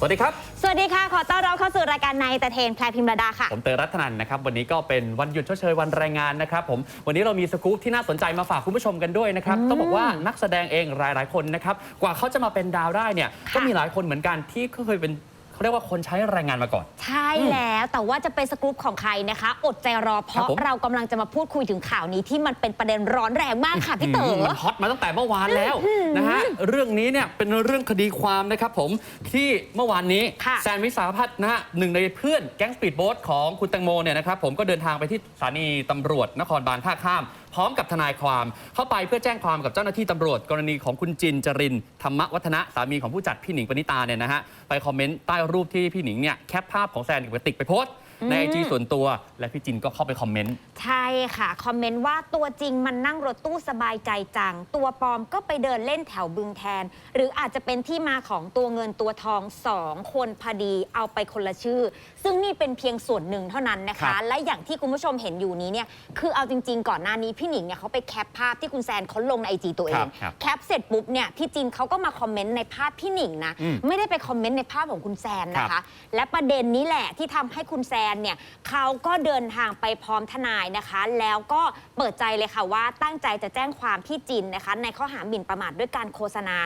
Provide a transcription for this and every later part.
สวัสดีครับ สวัสดีค่ะ ขอต้อนรับเข้าสู่รายการในแต่เทนแพรพิมรดาค่ะ ผมเตยรัตนันนะครับ วันนี้ก็เป็นวันหยุดชดเชยวันแรงงานนะครับผม วันนี้เรามีสกู๊ปที่น่าสนใจมาฝากคุณผู้ชมกันด้วยนะครับ ต้องบอกว่านักแสดงเองหลาย ๆ คนนะครับ กว่าเขาจะมาเป็นดาวได้เนี่ยค่ะก็มีหลายคนเหมือนกันที่เคยเป็น เขาเรียกว่าคนใช้แรงงานมาก่อน ใช่แล้วแต่ว่าจะเป็นสกู๊ปของใครนะคะ อดใจรอเพครับราะผมเรากำลังจะมาพูดคุยถึงข่าวนี้ที่มันเป็นประเด็นร้อนแรงมากค่ะพี่เต๋อมันฮอตมาตั้งแต่เมื่อวานแล้วนะฮะเรื่องนี้เนี่ยเป็นเรื่องคดีความนะครับผมที่เมื่อวานนี้ค่ะแซนวิสาพัฒน์นะฮะหนึ่งในเพื่อนแก๊งสปีดโบ๊ทของคุณแตงโมเนี่ยนะครับผมก็เดินทางไปที่สถานีตำรวจนครบาลท่าข้ามพร้อมกับทนายความเข้าไปเพื่อแจ้งความกับเจ้าหน้าที่ตำรวจ กรณีของคุณจินจรินธรรมวัฒนะสามีของผู้จัดพี่หนิงปณิตาเนี่ยนะฮะไปคอมเมนต์ใต้รูปที่พี่หนิงเนี่ยแคปภาพของแซนกับกระติกไปโพสต์ ในไอจีส่วนตัว และพี่จินก็เข้าไปคอมเมนต์ ใช่ค่ะ คอมเมนต์ว่าตัวจริงมันนั่งรถตู้สบายใจจัง ตัวปลอมก็ไปเดินเล่นแถวบึงแทน หรืออาจจะเป็นที่มาของตัวเงินตัวทองสองคนพอดีเอาไปคนละชื่อ ซึ่งนี่เป็นเพียงส่วนหนึ่งเท่านั้นนะครัคะ บ และอย่างที่คุณผู้ชมเห็นอยู่นี้เนี่ยคือเอาจริง ๆ ก่อนหน้านี้พี่หนิงเนี่ยเขาไปแคปภาพที่คุณแซนเขาลงในไอจีตัวเอครัง บครับ แคปเสร็จปุ๊บเนี่ยพี่จินเขาก็มาคอมเมนต์ในภาพพี่หนิงนะ อืมไม่ได้ไปคอมเมนต์ในภาพของคุณแซนนะครัคะบและประเด็นนี้แหละที่ทำให้คุณแซนเนี่ยเขาก็เดินทางไปพร้อมทนายนะคะ แล้วก็เปิดใจเลยค่ะว่าตั้งใจจะแจ้งความพี่จินนะคะ ในข้อหาหมิ่นประมาทด้วยการโฆษณา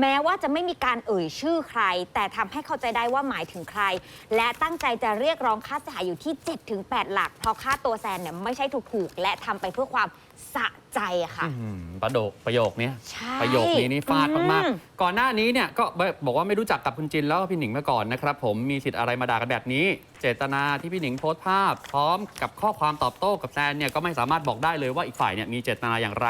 แม้ว่าจะไม่มีการเอ่ยชื่อใคร แต่ทำให้เข้าใจได้ว่าหมายถึงใคร และตั้งใจจะเรียกร้องค่าเสียหายอยู่ที่ 7-8 หลัก เพราะค่าตัวแซนเนี่ยไม่ใช่ถูกๆและทำไปเพื่อความ สะใจอะค่ะ อืมประโดกประโยคเนี้ยใช่ประโยคนี้นี่ฟาดมากอืม ๆ ก่อนหน้านี้เนี่ยก็บอกว่าไม่รู้จักกับคุณจินแล้วก็พี่หนิงมาก่อนนะครับ ผมมีสิทธิ์อะไรมาด่ากันแบบนี้ เจตนาที่พี่หนิงโพสต์ภาพ พร้อมกับข้อความตอบโต้กับแซนเนี่ยก็ไม่สามารถบอกได้เลยว่าอีกฝ่ายเนี่ยมีเจตนาอย่างไร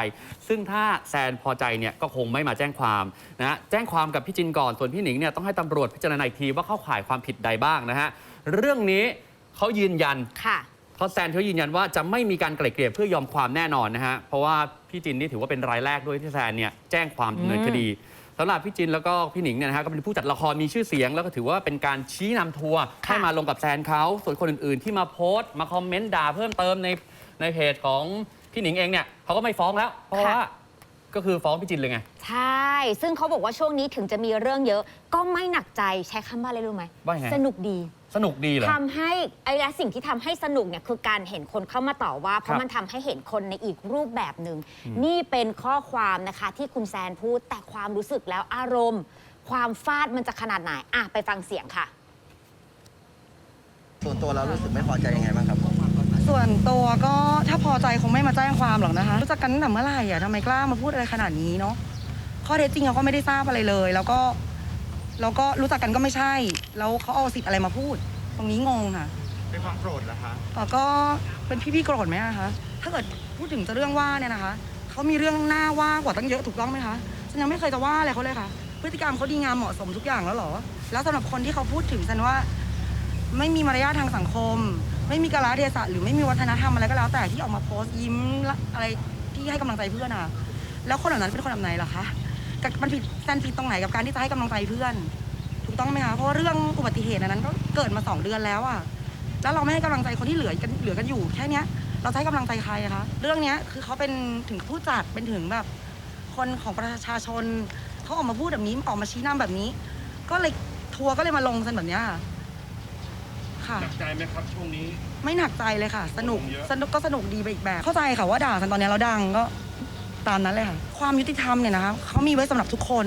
ซึ่งถ้าแซนพอใจเนี่ยก็คงไม่มาแจ้งความนะฮะแจ้งความกับพี่จินก่อนส่วนพี่หนิงเนี่ยต้องให้ตำรวจพิจารณาอีกทีว่าเข้าข่ายความผิดใดบ้างนะฮะเรื่องนี้เขายืนยัน ค่ะ เพราะแซนเขายืนยันว่าจะไม่มีการไกล่เกลี่ยเพื่อยอมความแน่นอนนะฮะ เพราะว่าพี่จินนี่ถือว่าเป็นรายแรกด้วยที่แซนเนี่ยแจ้งความดำเนินคดีสำหรับพี่จินแล้วก็พี่หนิงเนี่ยนะฮะก็เป็นผู้จัดละครมีชื่อเสียง แล้วก็ถือว่าเป็นการชี้นำทัวร์ให้มาลงกับแซนเขาส่วนคนอื่นๆ ที่มาโพสต์มาคอมเมนต์ด่าเพิ่มเติมในในเพจของพี่หนิงเองเนี่ยเขาก็ไม่ฟ้องแล้ว เพราะค่ะว่าก็คือฟ้องพี่จินเลยไง ใช่ ซึ่งเขาบอกว่าช่วงนี้ถึงจะมีเรื่องเยอะ ก็ไม่หนักใจใช้คำว่าอะไรรู้ไหมว่าไง สนุกดี สนุกดีเหรอ ทำให้ไอ้และสิ่งที่ทำให้สนุกเนี่ยคือการเห็นคนเข้ามาต่อว่า เพครัราะบมันทำให้เห็นคนในอีกรูปแบบหนึ่งนี่เป็นข้อความนะคะที่คุณแซนพูดแต่ความรู้สึกแล้วอารมณ์ ความฟาดมันจะขนาดไหนอะไปฟังเสียงค่ะ ส่วนตัวเรารู้สึกไม่พอใจยังไงบ้างครับ ส่วนตัวก็ถ้าพอใจคงไม่มาแจ้งความหรอกนะคะ รู้จักกันตั้งแต่เมื่อไหร่อะทำไมกล้ามาพูดอะไรขนาดนี้เนาะข้อเท็จจริงเราก็ไม่ได้ทราบอะไรเลย แล้วก็ แล้วก็รู้จักกันก็ไม่ใช่ แล้วเขาเอาสิทธิ์อะไรมาพูด ตรงนี้งงค่ะ เป็นความโกรธเหรอคะแต่ก็เป็นพี่ๆโกรธไหมอะคะ ถ้าเกิดพูดถึงจะเรื่องว่าเนี่ยนะคะ เขามีเรื่องหน้าว่ากว่าตั้งเยอะถูกต้องไหมคะฉันยังไม่เคยจะว่าอะไรเขาเลยค่ะ พฤติกรรมเขาดีงามเหมาะสมทุกอย่างแล้วเหรอ แล้วสำหรับคนที่เขาพูดถึงฉันว่า ไม่มีมารยาททางสังคม ไม่มีกาลเทศะหรือไม่มีวัฒนธรรมอะไรก็แล้ว แต่ที่ออกมาโพสต์ยิ้มละอะไรที่ให้กำลังใจเพื่อนอะแล้วคนเหล่านั้นเป็นคนแบบไหนล่ะคะกับ มันผิดแซนผิดตรงไหนกับการที่จะให้กำลังใจเพื่อน ถูกต้องไหมคะเพราะว่าเรื่องอุบัติเหตุอันนั้นก็เกิดมาสองเดือนแล้วอะแล้วเราไม่ให้กำลังใจคนที่เหลือกันเหลือกันอยู่แค่เนี้ย เราจะให้กำลังใจใครอะคะเรื่องเนี้ยคือเขาเป็นถึงผู้จัดเป็นถึงแบบ คนของประชาชนเขาออกมาพูดแบบนี้ออกมาชี้หน้าแบบนี้ ก็เลยทัวร์ก็เลยมาลงกันแบบเนี้ยค่ะค่ะ หนักใจไหมครับช่วงนี้ ไม่หนักใจเลยค่ะ สนุกลงเยอะสนุกก็สนุกดีไปอีกแบบ เข้าใจค่ะว่าด่ากันตอนนี้เราดังก็ ตามนั้นเลยค่ะ ความยุติธรรมเนี่ยนะคะเขามีไว้สำหรับทุกคน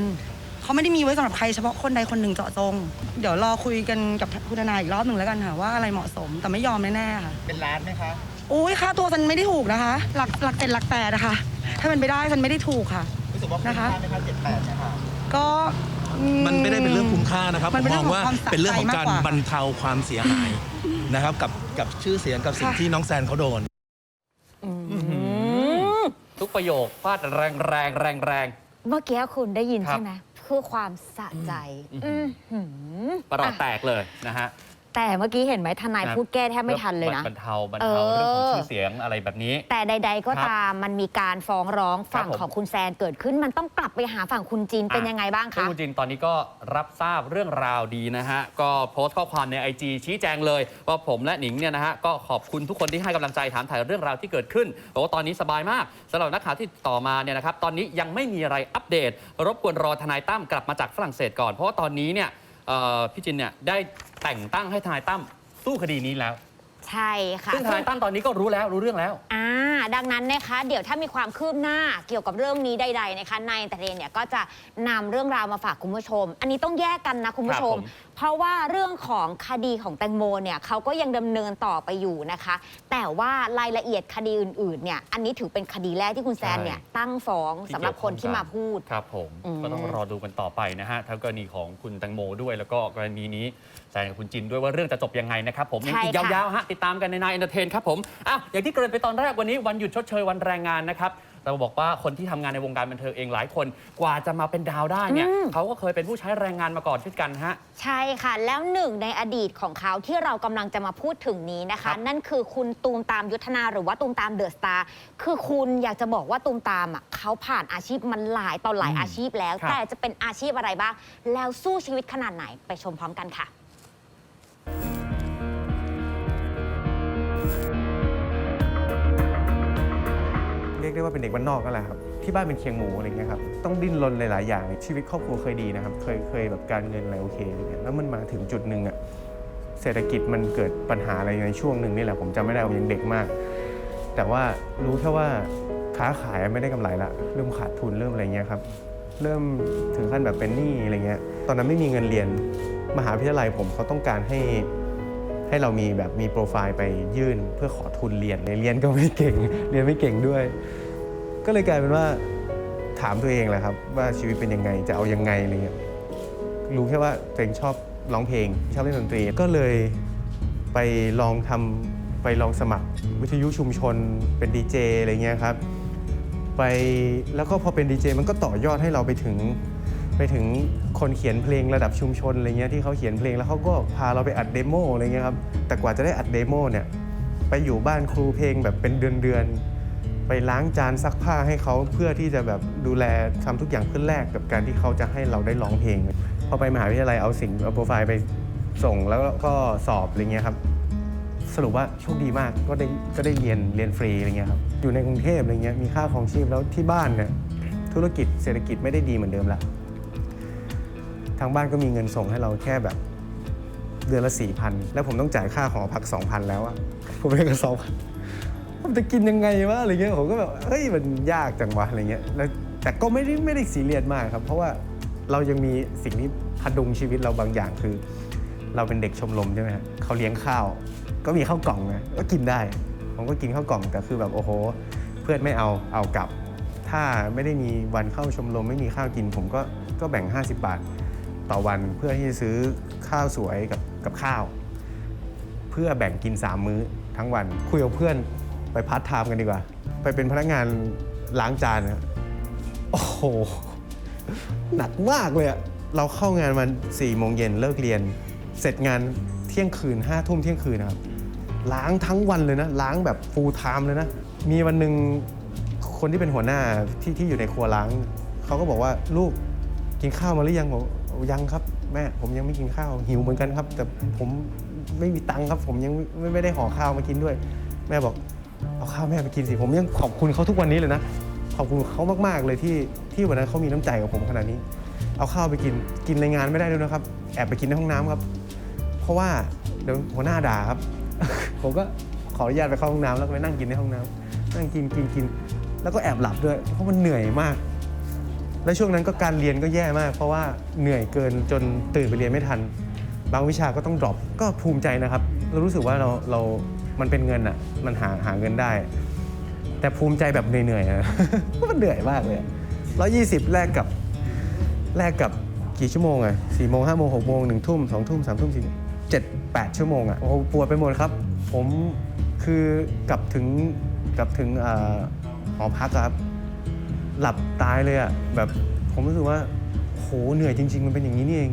เขาไม่ได้มีไว้สำหรับใครเฉพาะคนใดคนหนึ่งเจาะจง เดี๋ยวรอคุยกันกับคุณทนายอีกรอบหนึ่งแล้วกันค่ะว่าอะไรเหมาะสมแต่ไม่ยอมแน่ๆค่ะ เป็นร้านไหมคะโอ้ยค่าตัวฉันไม่ได้ถูกนะคะ หลักหลักเจ็ดหลักแปดนะคะถ้าเป็นไปได้ฉันไม่ได้ถูกค่ะรู้สึกว่าคุ้มนะคะค่าไหมคะเจ็ดแปดเนี่ยค่ะก็อืมันไม่ได้เป็นเรื่องคุ้มค่านะครับมันผมเป็นมเรื่อองงของว่าความสะเป็นเรื่องของใจการมากกว่าบรรเทาความเสียหายนะครับกับกับชื่อเสียงกับสิ่งค่ะที่น้องแซนเขาโดน ทุกประโยคฟาดแรงแรงแรงแรง เมื่อกี้คุณได้ยินครับ ใช่ไหมคือความสะใจ อืมอื้อหือ ประหลอดแตกเลยนะฮะ แต่เมื่อกี้เห็นไหมทนายครับพูดแก้แทบไม่ทันเลยนะบรรเทาบรรเทาเออเรื่องของชื่อเสียงอะไรแบบนี้ แต่ใด ๆ ก็ครับตามมันมีการฟ้องร้องฝั่งครับผมของคุณแซนเกิดขึ้น มันต้องกลับไปหาฝั่งคุณจินเป็นยังไงบ้างซึ่งคะคุณจินตอนนี้ก็รับทราบเรื่องราวดีนะฮะก็โพสต์ข้อความใน IG ชี้แจงเลยว่าผมและหนิงเนี่ยนะฮะก็ขอบคุณทุกคนที่ให้กำลังใจถามถ่ายเรื่องราวที่เกิดขึ้นบอกว่าตอนนี้สบายมากสำหรับนักข่าวที่ต่อมาเนี่ยนะครับตอนนี้ยังไม่มีอะไรอัปเดต รบกวนรอทนายตั้มกลับมาจากฝรั่งเศสก่อน เพราะว่าตอนนี้เนี่ยเอ่อพี่จินเนี่ยได้ แต่งตั้งให้ทนายตั้มสู้คดีนี้แล้ว ใช่ค่ะซึ่งทนายตั้มตอนนี้ก็รู้แล้วรู้เรื่องแล้ว อ่าดังนั้นนะคะ เดี๋ยวถ้ามีความคืบหน้าเกี่ยวกับเรื่องนี้ใดๆนะคะนายแต่เรนเนี่ยก็จะนำเรื่องราวมาฝากคุณผู้ชม อันนี้ต้องแยกกันนะคุณผู้ชม ครับผมเพราะว่าเรื่องของคดีของแตงโมเนี่ยเขาก็ยังดำเนินต่อไปอยู่นะคะ แต่ว่ารายละเอียดคดีอื่นๆเนี่ยอันนี้ถือเป็นคดีแรกที่คุณแซนเนี่ยตั้งฟ้องสำหรับคนที่มาพูด ครับผมอืม ก็ต้องรอดูกันต่อไปนะฮะทั้งกรณีของคุณแตงโมด้วยแล้วก็กรณีนี้แซนกับคุณจินด้วยว่าเรื่องจะจบยังไงนะครับผมยังอีกยาวๆฮะติดตามกันในนายเอนเตอร์เทนครับผมอะอย่างที่เกริ่นไปตอนแรกวันนี้วันหยุดชดเชยวันแรงงานนะครับ เราบอกว่าคนที่ทำงานในวงการบันเทิงเองหลายคน กว่าจะมาเป็นดาวได้เนี่ยเขาก็เคยเป็นผู้ใช้แรงงานมาก่อนเช่นกันฮะ ใช่ค่ะ แล้วหนึ่งในอดีตของเขาที่เรากำลังจะมาพูดถึงนี้นะครัคะ บ นั่นคือคุณตูมตามยุทธนาหรือว่าตูมตามเดอะสตาร์คือคุณอยากจะบอกว่าตูมตามอะเขาผ่านอาชีพมันหลายต่อหลายอืมอาชีพแล้ว ครับ แต่จะเป็นอาชีพอะไรบ้าง แล้วสู้ชีวิตขนาดไหนไปชมพร้อมกันค่ะ ยกได้ว่าเป็นเด็กบ้านนอกนั่นแหละครับที่บ้านเป็นเคียงหมูอะไรเงี้ยครับต้องดิ้นรนหลาย ๆ อย่างชีวิตครอบครัวเคยดีนะครับเคยเคยแบบการเงินอะไรโอเคอะไรเงี้ยแล้วมันมาถึงจุดหนึ่งอะเศรษฐกิจมันเกิดปัญหาอะไรในช่วงหนึ่งนี่แหละผมจำไม่ได้ผมยังเด็กมาก แต่ว่ารู้แค่ว่าค้าขายไม่ได้กำไรละเริ่มขาดทุนเริ่มอะไรเงี้ยครับเริ่มถึงขั้นแบบเป็นหนี้อะไรเงี้ยตอนนั้นไม่มีเงินเรียนมหาวิทยาลัยผมเขาต้องการให้ให้เรามีแบบมีโปรไฟล์ไปยื่นเพื่อขอทุนเรียนเรียนก็ไม่เก่ง เรียนไม่เก่งด้วย ก็เลยกลายเป็นว่าถามตัวเองแหละครับ ว่าชีวิตเป็นยังไงจะเอายังไงอะไรเงี้ยรู้แค่ว่าตัวเองชอบร้องเพลง ชอบเล่นดนตรีก็เลยไปลองทำไปลองสมัครวิทยุชุมชนเป็นดีเจอะไรเงี้ยครับไปแล้วก็พอเป็นดีเจมันก็ต่อยอดให้เราไปถึงไปถึงคนเขียนเพลงระดับชุมชนอะไรเงี้ยที่เขาเขียนเพลงแล้วเขาก็พาเราไปอัดเดโมอะไรเงี้ยครับแต่กว่าจะได้อัดเดโมเนี่ยไปอยู่บ้านครูเพลงแบบเป็นเดือนๆ ไปล้างจานซักผ้าให้เขาเพื่อที่จะแบบดูแลทำทุกอย่างเพื่อแลกกับการที่เขาจะให้เราได้ร้องเพลงพอไปมหาวิทยาลัยเอาสิ่งเอาโปรไฟล์ไปส่งแล้วก็สอบอะไรเงี้ยครับสรุปว่าโชคดีมากก็ได้ก็ได้เรียนเรียนฟรีอะไรเงี้ยครับอยู่ในกรุงเทพอะไรเงี้ยมีค่าของชีพแล้วที่บ้านเนี่ยธุรกิจเศรษฐกิจไม่ได้ดีเหมือนเดิมละทางบ้านก็มีเงินส่งให้เราแค่แบบเดือนละสี่พันแล้วผมต้องจ่ายค่าหอพักสองพันแล้วอะผมเองก็สองพัน ผมจะกินยังไงวะอะไรเงี้ยผมก็แบบเฮ้ยมันยากจังวะอะไรเงี้ยแล้วแต่ก็ไม่ได้ไม่ได้ซีเรียสมากครับ เพราะว่าเรายังมีสิ่งที่พดุงชีวิตเราบางอย่างคือ เราเป็นเด็กชมรมใช่ไหมฮะเขาเลี้ยงข้าว ก็มีข้าวกล่องนะก็กินได้ ผมก็กินข้าวกล่องแต่คือแบบโอ้โห เพื่อนไม่เอาเอากลับ ถ้าไม่ได้มีวันเข้าชมรมไม่มีข้าวกิน ผมก็ก็แบ่ง 50 บาท ต่อวันเพื่อที่จะซื้อข้าวสวยกับกับข้าว เพื่อแบ่งกิน 3 มื้อทั้งวันคุยกับเพื่อน ไปพาร์ทไทม์กันดีกว่า ไปเป็นพนักงานล้างจานนะโอ้โห หนักมากเลยอะเราเข้างานมัน4ี่โมงเย็นเลิกเรียน เสร็จงานเที่ยงคืน5้าทุ่มเที่ยงคืนนะครับ ล้างทั้งวันเลยนะ ล้างแบบฟูลไทม์เลยนะ มีวันหนึ่งคนที่เป็นหัวหน้าที่ที่อยู่ในครัวล้าง เขาก็บอกว่าลูกกินข้าวมาหรือยังผมบอกยังครับ แม่ผมยังไม่กินข้าวหิวเหมือนกันครับ แต่ผมไม่มีตังค์ครับ ผมยังไมไม่ได้ห่อข้าวมากินด้วย แม่บอก เอาข้าวแม่ไปกินสิผมยังขอบคุณเขาทุกวันนี้เลยนะ ขอบคุณเขามากๆเลยที่ที่วันนั้นเขามีน้ำใจกับผมขนาดนี้ เอาข้าวไปกินกินในงานไม่ได้ด้วยนะครับ แอบไปกินในห้องน้ำครับ เพราะว่าเดี๋ยวหัวหน้าด่าครับ ผมก็ขออนุญาตไปเข้าห้องน้ำแล้วก็ไปนั่งกินในห้องน้ำนั่งกินกินกิน แล้วก็แอบหลับด้วย เพราะมันเหนื่อยมาก และช่วงนั้นก็การเรียนก็แย่มาก เพราะว่าเหนื่อยเกินจนตื่นไปเรียนไม่ทัน บางวิชาก็ต้องดรอปก็ภูมิใจนะครับ เรารู้สึกว่าเราเรา มันเป็นเงินอะ มันหาหาเงินได้ แต่ภูมิใจแบบเหนื่อยๆอะมันเหนื่อยมากเลยร้อยี่สิบแลกกับแลกกับกี่ชั่วโมงอะสี่โมงห้าโมงหกโมงหนึ่งทุ่มสองทุ่มสามทุ่มสี่เจ็ดแปดชั่วโมงอะโอ้ปวดไปหมดครับ ผมคือกลับถึงกลับถึงอหอพักครับ หลับตายเลยอะแบบผมรู้สึกว่าโหเหนื่อยจริง ๆ มันเป็นอย่างนี้นี่เอง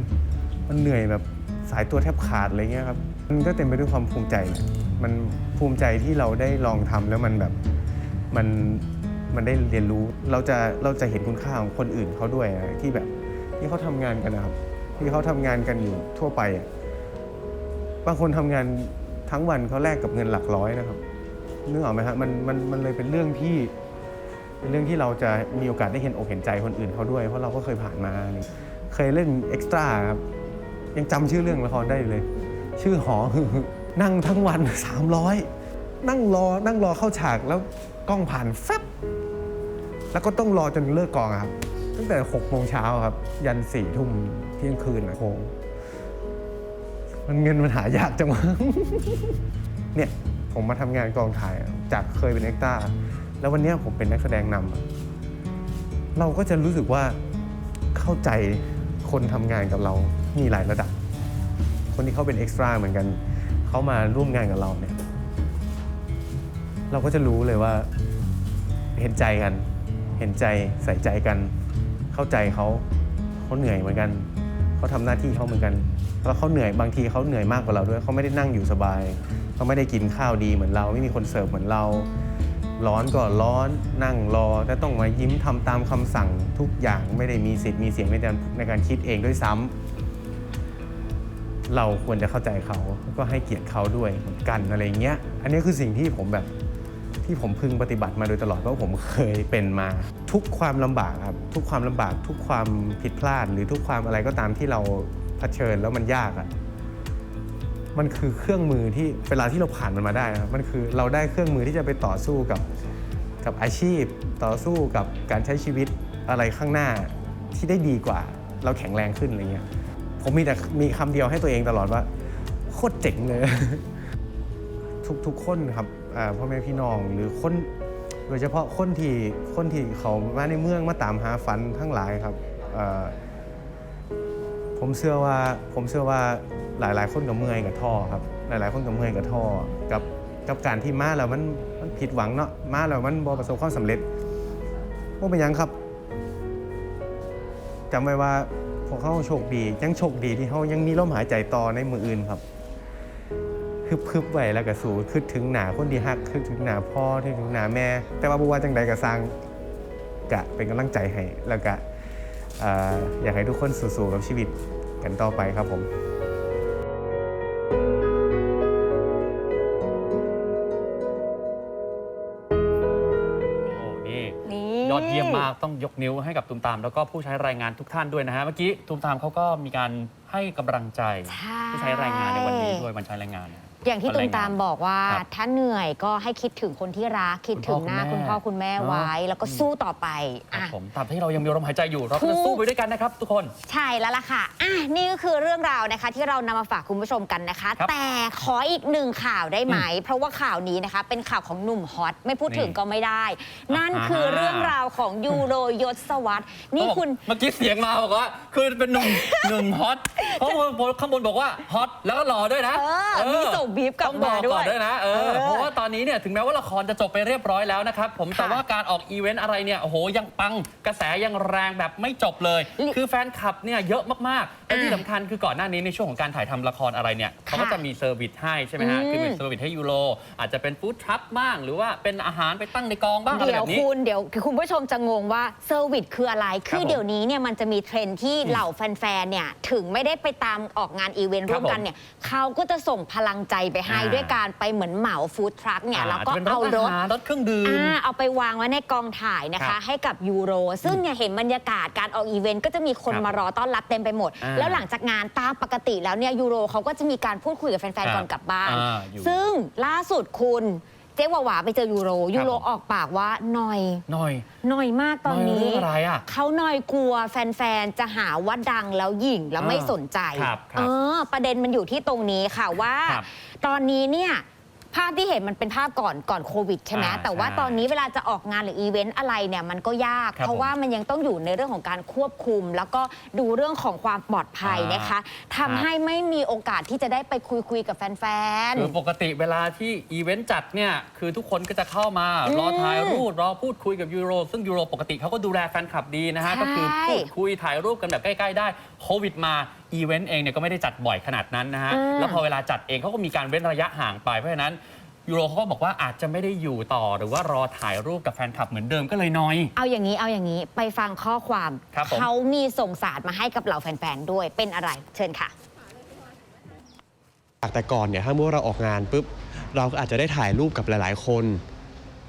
มันเหนื่อยแบบสายตัวแทบขาดอะไรเงี้ยครับ มันก็เต็มไปด้วยความภูมิใจ มันภูมิใจที่เราได้ลองทำแล้วมันแบบมันมันได้เรียนรู้เราจะเราจะเห็นคุณค่าของคนอื่นเขาด้วยอะที่แบบที่เขาทำงานกันนะครับที่เขาทำงานกันอยู่ทั่วไปอะบางคนทำงานทั้งวันเขาแลกกับเงินหลักร้อยนะครับนึกออกไหมครับมันมันมันเลยเป็นเรื่องที่เป็นเรื่องที่เราจะมีโอกาสได้เห็นอกเห็นใจคนอื่นเขาด้วย เพราะเราก็เคยผ่านมาเคยเล่นเอ็กซ์ตร้าครับยังจำชื่อเรื่องละครได้เลย ชื่อหอ นั่งทั้งวัน 300 นั่งรอนั่งรอเข้าฉากแล้วกล้องผ่านแฟบแล้วก็ต้องรอจนเลิกกองครับตั้งแต่6โมงเช้าครับ ยันสี่ทุ่มเที่ยงคืนอะโหมันเงินมันหายากจังวะเนี่ยผมมาทำงานกองถ่ายจากเคยเป็นเอ็กต้าแล้ววันนี้ผมเป็นนักแสดงนำเราก็จะรู้สึกว่าเข้าใจคนทำงานกับเรามีหลายระดับ คนที่เขาเป็นเอ็กซ์ตร้าเหมือนกัน เขามาร่วมงานกับเราเนี่ย เราก็จะรู้เลยว่าเห็นใจกัน เห็นใจใส่ใจกัน เข้าใจเขาเขาเหนื่อยเหมือนกันเขาทำหน้าที่เขาเหมือนกันแล้วเขาเหนื่อยบางทีเขาเหนื่อยมากกว่าเราด้วยเขาไม่ได้นั่งอยู่สบายเขาไม่ได้กินข้าวดีเหมือนเรา ไม่มีคนเสิร์ฟเหมือนเรา ร้อนก็ร้อนนั่งรอแล้วต้องมายิ้มทำตามคำสั่งทุกอย่างไม่ได้มีสิทธิ์มีเสียงในการในการคิดเองด้วยซ้ำ เราควรจะเข้าใจเขาแล้วก็ให้เกียรติเขาด้วยเหมือนกันอะไรเงี้ย อันนี้คือสิ่งที่ผมแบบที่ผมพึงปฏิบัติมาโดยตลอดเพราะผมเคยเป็นมา ทุกความลำบากครับทุกความลำบาก ทุกความผิดพลาด หรือทุกความอะไรก็ตามที่เราเผชิญแล้วมันยากอะมันคือเครื่องมือที่เวลาที่เราผ่านมันมาได้นะครับมันคือเราได้เครื่องมือที่จะไปต่อสู้กับกับอาชีพ ต่อสู้กับการใช้ชีวิตอะไรข้างหน้าที่ได้ดีกว่า เราแข็งแรงขึ้นอะไรเงี้ย ผมมีแต่มีคำเดียวให้ตัวเองตลอดว่า โคตรเจ๋งเลย ทุกทุกคนครับพ่อแม่พี่น้องหรือคนโดยเฉพาะคนที่คนที่เขามาในเมืองมาตามหาฝันทั้งหลายครับผมเชื่อว่าผมเชื่อว่าหลาย ๆ คนกับเมื่อยกับท่อครับ หลาย ๆ คนกับเมื่อยกับท่อกับกับการที่มาแล้วมันมันผิดหวังเนาะมาแล้วมันบ่ประสบความสำเร็จว่าเป็นยังครับจำไว้ว่า พวกเขาโชคดียังโชคดีที่เขายังมีลมหายใจต่อในมืออื่นครับฮึบฮึบไว้แล้วก็สู้คือถึงหนาคนที่ฮักคือถึงหนาพ่อถึงหนาแม่ แต่ว่าบัวาจังใดก็สร้างกะเป็นกำลังใจให้แล้วก็เอ่ออยากให้ทุกคนสู้ๆกับชีวิตกันต่อไปครับผม ต้องยกนิ้วให้กับตุมตาม แล้วก็ผู้ใช้รายงานทุกท่านด้วยนะฮะเมื่อกี้ตุมตามเขาก็มีการให้กำลังใจใช่ผู้ใช้แรงงานในวันนี้ด้วยวันใช้แรงงานนะ อย่างที่ตุมตามบอกว่าครับถ้าเหนื่อยก็ให้คิดถึงคนที่รัก คิดถึงหน้าคุคุณณพ่พ่ออคุณแม่เนอะไว้ แล้วก็สู้ต่อไปครับอะ ผมตราบที่เรายังมีลมหายใจอยู่เราก็จะถูกสู้ไปด้วยกันนะครับทุกคน ใช่แล้วล่ะค่ะ อะ นี่ก็คือเรื่องราวนะคะ ที่เรานำมาฝากคุณผู้ชมกันนะคะ ครับแต่ขออีกหนึ่งข่าวได้ไหม เพราะว่าข่าวนี้นะคะ เป็นข่าวของหนุ่มฮอต ไม่พูดถึงนี่ก็ไม่ได้ นั่นอ่าฮะ คือเรื่องราวของยูโรยศวรรษนี่เขาบอกคุณ เมื่อกี้เสียงมาบอกว่า คือเป็นหนุ่ม หนุ่มฮอตเพราะว่าข้างบนบอกว่าฮอตแล้วก็หล่อด้วยนะเออ มีส่งบีฟกลับต้องบอกมาด้วยก่อนด้วยนะเออเออ เพราะว่าตอนนี้เนี่ยถึงแม้ว่าละครจะจบไปเรียบร้อยแล้วนะครับผมค่ะแต่ว่าการออกอีเวนต์อะไรเนี่ยโอ้โหยังปังกระแสยังแรงแบบไม่จบเลย ลิคือแฟนคลับเนี่ยเยอะมากๆและที่อ่าสำคัญคือก่อนหน้านี้ในช่วงของการถ่ายทำละครอะไรเนี่ยเขาก็ค่ะจะมีเซอร์วิสให้ใช่ไหมฮะอืม คือมีเซอร์วิสให้ยูโรอาจจะเป็นฟู้ดทรัคบ้าง หรือว่าเป็นอาหารไปตั้งในกองบ้างอะไรเดี๋แบยวบนี้ คุณเดี๋ยวคุณผู้ชมจะงงว่าเซอร์วิสคืออะไร คือผมเดี๋ยวนี้เนี่ยมันจะมีเทรนด์ที่เหล่าแฟนๆเนี่ยถึงไม่ได้ไปตามออกงานอีเวนต์ครับร่วมกันเนี่ยเขาก็จะส่งพลังใจไปให้อ่า ด้วยการไปเหมือนเหมาฟู้ดทรัคเนี่ยแล้วก็จจะป็นเอารถอาหารรถเครื่องดื่ม อ่าเอาไปวางไว้ในกองถ่ายนะครัคะ บให้กับยูโร ซึ่งเนี่ยเห็นบรรยากาศการออกอีเวนต์ก็จะมีคนครับมารอต้อนรับเต็มไปหมด อ่าแล้วหลังจากงานตามปกติแล้วเนี่ยยูโรเขาก็จะมีการพูดคุยกับแฟน ๆ ก่อนกลับบ้าน อ่าอยู่ซึ่งล่าสุดคุณ เจ๊หวาหวาไปเจอยูโร ยูโรผมออกปากว่าหน่อยหน่อยหน่อยมากตอนหน่อยนี้ เรื่องอะไรอะ เขาหน่อยกลัวแฟนๆ จะหาว่าดังแล้วหยิ่งแล้วอ่าไม่สนใจ ครับครับเออ ประเด็นมันอยู่ที่ตรงนี้ค่ะว่า ครับตอนนี้เนี่ย ภาพที่เห็นมันเป็นภาพก่อนก่อนโควิดใช่ไหมอ่าแต่ว่าใช่ตอนนี้เวลาจะออกงานหรืออีเวนต์อะไรเนี่ยมันก็ยาก ครับเพราะว่ามันยังต้องอยู่ในเรื่องของการควบคุม แล้วก็ดูเรื่องของความปลอดภัยอ่านนะคะครัทำบให้ไม่มีโอกาสที่จะได้ไปคุยคุยกับแฟน คือปกติเวลาที่อีเวนต์จัดเนี่ย คือทุกคนก็จะเข้ามา อืมรอถ่ายรูปรอพูดคุยกับยูโร ซึ่งยูโรปกติเขาก็ดูแลแฟนคลับดีนะฮะ ใช่ก็คือพูดคุยถ่ายรูปกันแบบใกล้ ๆ ได้โควิดมา อีเวนต์เองเนี่ยก็ไม่ได้จัดบ่อยขนาดนั้นนะฮะอืมแล้วพอเวลาจัดเองเขาก็มีการเว้นระยะห่างไปเพราะฉะนั้นยูโรเขาก็บอกว่าอาจจะไม่ได้อยู่ต่อหรือว่ารอถ่ายรูปกับแฟนคลับเหมือนเดิมก็เลยน้อยๆเอาอย่างนี้เอาอย่างนี้ไปฟังข้อความ ครับผม เขามีส่งสารมาให้กับเหล่าแฟนๆด้วยเป็นอะไรเชิญค่ะ จากแต่ก่อนเนี่ยถ้าเมื่อเราออกงานปุ๊บเราก็อาจจะได้ถ่ายรูปกับหลาย ๆ คน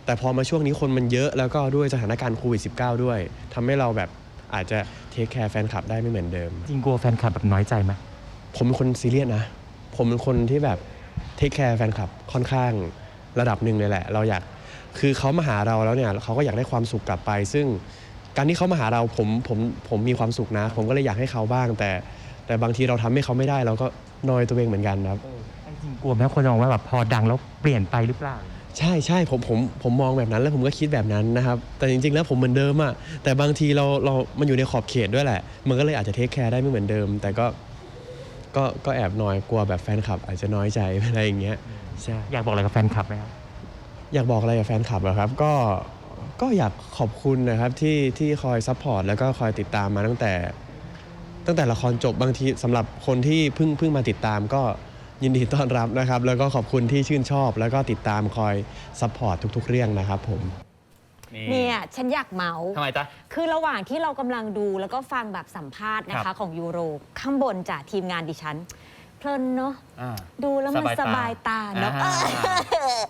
แต่พอมาช่วงนี้คนมันเยอะแล้วก็ด้วยสถานการณ์โควิด -19 ด้วยทำให้เราแบบ อาจจะเทคแคร์แฟนคลับได้ไม่เหมือนเดิม จริงกลัวแฟนคลับแบบน้อยใจไหมผมเป็นคนซีเรียสนะ ผมเป็นคนที่แบบเทคแคร์แฟนคลับค่อนข้างระดับหนึ่งเลยแหละ เราอยากคือเขามาหาเราแล้วเนี่ยเขาก็อยากได้ความสุขกลับไป ซึ่งการที่เขามาหาเราผมผมผมมีความสุขนะ ผมก็เลยอยากให้เขาบ้าง แต่ แต่บางทีเราทำให้เขาไม่ได้เราก็นอยตัวเองเหมือนกันครับจริงๆกลัวไหมคนจะมองว่าแบบพอดังแล้วเปลี่ยนไปหรือเปล่า ใช่ใช่ผมผมผมมองแบบนั้นแล้วผมก็คิดแบบนั้นนะครับ แต่จริง ๆ แล้วผมเหมือนเดิมอะแต่บางทีเราเรามันอยู่ในขอบเขตด้วยแหละ มันก็เลยอาจจะเทคแคร์ได้ไม่เหมือนเดิม แต่ก็ก็ก็แอบน้อยกลัวแบบแฟนคลับ อาจจะน้อยใจอะไรอย่างเงี้ยใช่อยากบอกอะไรกับแฟนคลับไหมครับอยากบอกอะไรกับแฟนคลับเหรอครับ ก็ก็อยากขอบคุณนะครับที่ที่คอยซัพพอร์ตแล้วก็คอยติดตามมาตั้งแต่ ตั้งแต่ละครจบบางทีสำหรับคนที่เพิ่งเพิ่งมาติดตามก็ ยินดีต้อนรับนะครับ แล้วก็ขอบคุณที่ชื่นชอบ แล้วก็ติดตามคอยซัพพอร์ตทุก ๆ เรื่องนะครับผม เนี่ยฉันอยากเมาส์ทำไมจ๊ะ คือระหว่างที่เรากำลังดูแล้วก็ฟังแบบสัมภาษณ์นะครัคะบ ของยูโร ข้างบนจากทีมงานดิฉัน เพลินเนาะอ่า ดูแล้วมันสบายตาเนาะอ่า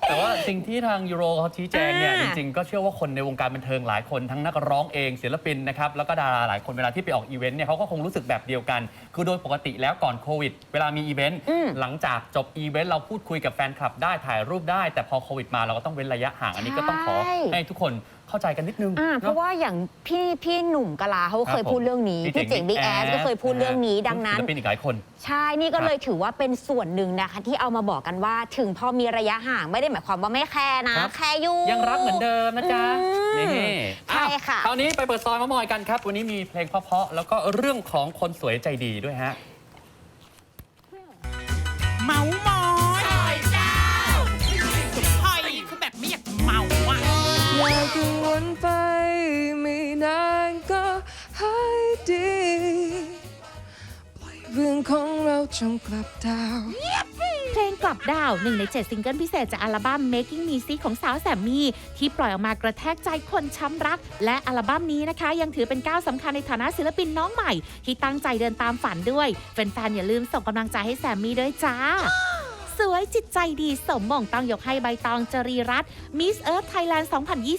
แต่ว่าสิ่งที่ทางยูโรเขาชี้แจงเนี่ยอ่าจริงๆ ก็เชื่อว่าคนในวงการบันเทิงหลายคนทั้งนักร้องเองศิลปินนะครับแล้วก็ดาราหลายคนเวลาที่ไปออกอีเวนต์เนี่ยเขาก็คงรู้สึกแบบเดียวกัน คือโดยปกติแล้วก่อนโควิด เวลามีอีเวนต์อืมหลังจากจบอีเวนต์เราพูดคุยกับแฟนคลับได้ถ่ายรูปได้ แต่พอโควิดมาเราก็ต้องเว้นระยะห่างอันนี้ก็ต้องขอใช่ ให้ทุกคนเข้าใจกันนิดนึงอ่าเพราะน ว่าอย่างพี่พี่หนุ่มกะลาเขาก็เคยครับผม พูดเรื่องนี้พี่เจ๋งบิ๊กแอสก็เคยพูดเรื่องนี้ดังนั้น ศิลปินอีกหลายคน ใช่ นี่ก็ครับเลยถือว่าเป็นส่วนหนึ่งนะคะ ที่เอามาบอกกันว่าถึงพอมีระยะห่างไม่ได้หมายความว่าไม่แคร์นะ ครับ แคร์อยู่ ยังรักเหมือนเดิมนะจ๊ะอืมนี่ใช่ค่ะอ้าวคราวนี้ไปเปิดซอยมะมอยกันครับ วันนี้มีเพลงเพราะๆแล้วก็เรื่องของคนสวยใจดีด้วยฮะ เมามอยหอยเจ้าหอยคือแบบไม่อยากเมาอะ อย่ากังวลไป ของเราจงกลับดาว เพลงกลับดาวหนึ่งใน 7 ซิงเกิลพิเศษจากอัลบั้ม Making Me See ของสาวแสมมี่ ที่ปล่อยออกมากระแทกใจคนช้ำรัก และอัลบั้มนี้นะคะ ยังถือเป็นก้าวสำคัญในฐานะศิลปินน้องใหม่ ที่ตั้งใจเดินตามฝันด้วยแฟนๆอย่าลืมส่งกำลังใจให้แสมมี่ด้วยจ้า วยจิตใจดีสมมงต้องยกให้ใบตองจรีรัตน์ Miss Earth Thailand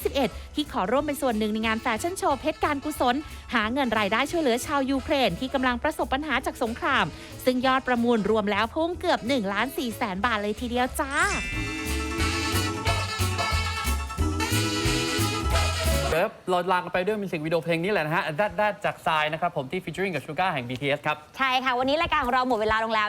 2021 ที่ขอร่วมเป็นส่วนหนึ่งในงานแฟชั่นโชว์เพชรการกุศล หาเงินรายได้ช่วยเหลือชาวยูเครนที่กำลังประสบปัญหาจากสงคราม ซึ่งยอดประมูลรวมแล้วพุ่งเกือบ1ล้าน4แสนบาทเลยทีเดียวจ้าเดี๋ยวเราลากันไปด้วยมิวสิกวิดีโอเพลงนี้แหละนะฮะ That That จากทรายนะครับผมที่ฟีเจอริงกับชูการ์แห่ง BTS ครับ ใช่ค่ะ วันนี้รายการของเราหมดเวลาลงแล้ว